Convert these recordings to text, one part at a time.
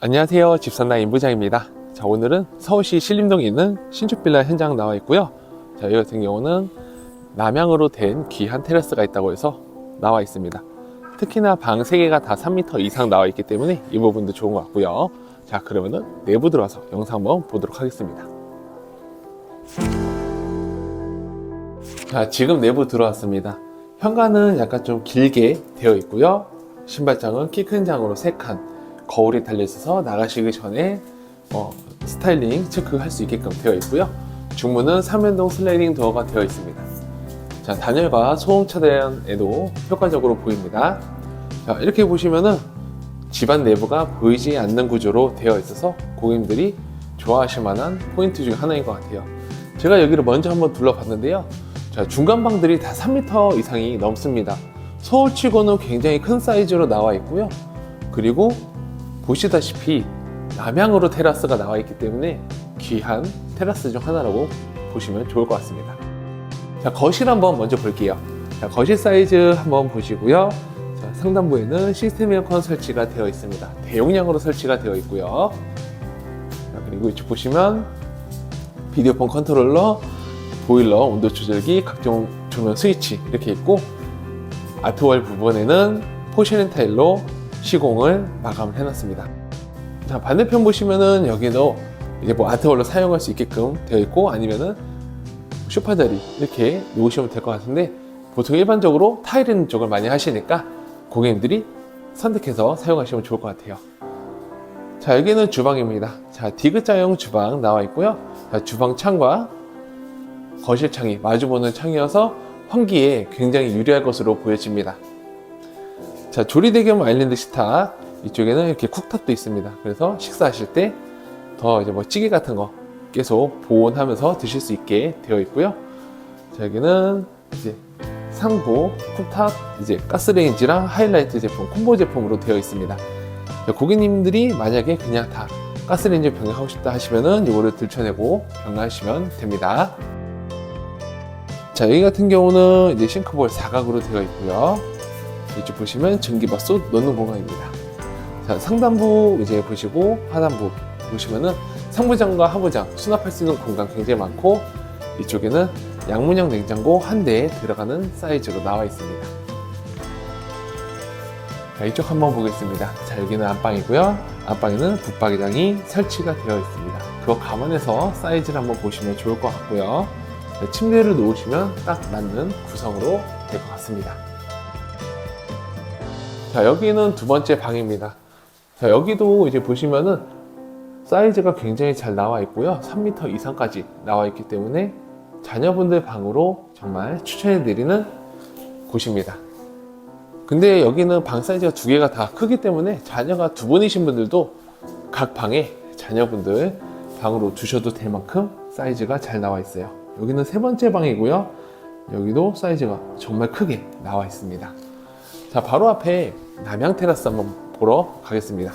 안녕하세요. 집선나 임부장입니다. 자, 오늘은 서울시 신림동에 있는 신축 빌라 현장 나와 있고요. 자, 여기 같은 경우는 남향으로 된 귀한 테라스가 있다고 해서 나와 있습니다. 특히나 방 3개가 다 3m 이상 나와 있기 때문에 이 부분도 좋은 것 같고요. 자, 그러면은 내부 들어와서 영상 한번 보도록 하겠습니다. 자, 지금 내부 들어왔습니다. 현관은 약간 좀 길게 되어 있고요. 신발장은 키 큰 장으로 3칸, 거울이 달려 있어서 나가시기 전에 어, 스타일링 체크할 수 있게끔 되어 있고요. 중문은 3연동 슬라이딩 도어가 되어 있습니다. 자, 단열과 소음 차단에도 효과적으로 보입니다. 자, 이렇게 보시면은 집안 내부가 보이지 않는 구조로 되어 있어서 고객님들이 좋아하실 만한 포인트 중 하나인 것 같아요. 제가 여기를 먼저 한번 둘러봤는데요. 자, 중간 방들이 다 3m 이상이 넘습니다. 서울치고는 굉장히 큰 사이즈로 나와 있고요. 그리고 보시다시피 남향으로 테라스가 나와 있기 때문에 귀한 테라스 중 하나라고 보시면 좋을 것 같습니다. 자, 거실 한번 먼저 볼게요. 자, 거실 사이즈 한번 보시고요. 자, 상단부에는 시스템 에어컨 설치가 되어 있습니다. 대용량으로 설치가 되어 있고요. 자, 그리고 이쪽 보시면 비디오폰 컨트롤러, 보일러, 온도 조절기, 각종 조명 스위치 이렇게 있고 아트월 부분에는 포시는 타일로 시공을 마감을 해놨습니다. 자 반대편 보시면은 여기도 이제 뭐 아트월로 사용할 수 있게끔 되어 있고 아니면은 쇼파 자리 이렇게 놓으시면 될 것 같은데 보통 일반적으로 타일 있는 쪽을 많이 하시니까 고객님들이 선택해서 사용하시면 좋을 것 같아요. 자 여기는 주방입니다. 자 디귿자형 주방 나와 있고요. 자, 주방 창과 거실 창이 마주보는 창이어서 환기에 굉장히 유리할 것으로 보여집니다. 자, 조리대겸 아일랜드 식탁 이쪽에는 이렇게 쿡탑도 있습니다. 그래서 식사하실 때 더 이제 뭐 찌개 같은 거 계속 보온하면서 드실 수 있게 되어 있고요. 자, 여기는 이제 상부 쿡탑 이제 가스레인지랑 하이라이트 제품 콤보 제품으로 되어 있습니다. 자, 고객님들이 만약에 그냥 다 가스레인지 변경하고 싶다 하시면은 이거를 들춰내고 변경하시면 됩니다. 자, 여기 같은 경우는 이제 싱크볼 사각으로 되어 있고요. 이쪽 보시면 전기밥솥 넣는 공간입니다. 자, 상단부 이제 보시고 하단부 보시면은 상부장과 하부장 수납할 수 있는 공간 굉장히 많고 이쪽에는 양문형 냉장고 한 대에 들어가는 사이즈로 나와 있습니다. 자, 이쪽 한번 보겠습니다. 자, 여기는 안방이고요. 안방에는 붙박이장이 설치가 되어 있습니다. 그거 감안해서 사이즈를 한번 보시면 좋을 것 같고요. 네, 침대를 놓으시면 딱 맞는 구성으로 될 것 같습니다. 자, 여기는 두 번째 방입니다. 자, 여기도 이제 보시면은 사이즈가 굉장히 잘 나와 있고요. 3m 이상까지 나와 있기 때문에 자녀분들 방으로 정말 추천해 드리는 곳입니다. 근데 여기는 방 사이즈가 두 개가 다 크기 때문에 자녀가 두 분이신 분들도 각 방에 자녀분들 방으로 두셔도 될 만큼 사이즈가 잘 나와 있어요. 여기는 세 번째 방이고요. 여기도 사이즈가 정말 크게 나와 있습니다. 자, 바로 앞에 남향 테라스 한번 보러 가겠습니다.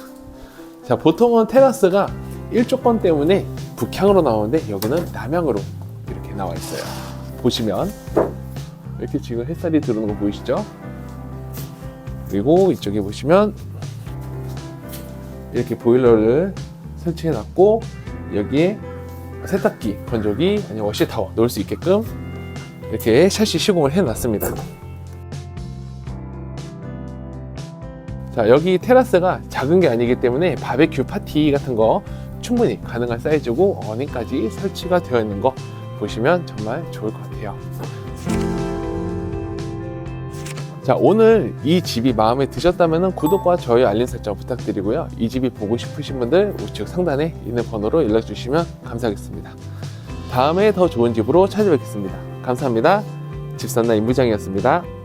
자, 보통은 테라스가 일조권 때문에 북향으로 나오는데 여기는 남향으로 이렇게 나와 있어요. 보시면 이렇게 지금 햇살이 들어오는 거 보이시죠? 그리고 이쪽에 보시면 이렇게 보일러를 설치해 놨고 여기에 세탁기, 건조기, 아니면 워시타워 놓을 수 있게끔 이렇게 샷시 시공을 해 놨습니다. 자, 여기 테라스가 작은 게 아니기 때문에 바베큐 파티 같은 거 충분히 가능한 사이즈고 어닝까지 설치가 되어 있는 거 보시면 정말 좋을 것 같아요. 자, 오늘 이 집이 마음에 드셨다면 구독과 좋아요 알림 설정 부탁드리고요. 이 집이 보고 싶으신 분들 우측 상단에 있는 번호로 연락 주시면 감사하겠습니다. 다음에 더 좋은 집으로 찾아뵙겠습니다. 감사합니다. 집산나 임부장이었습니다.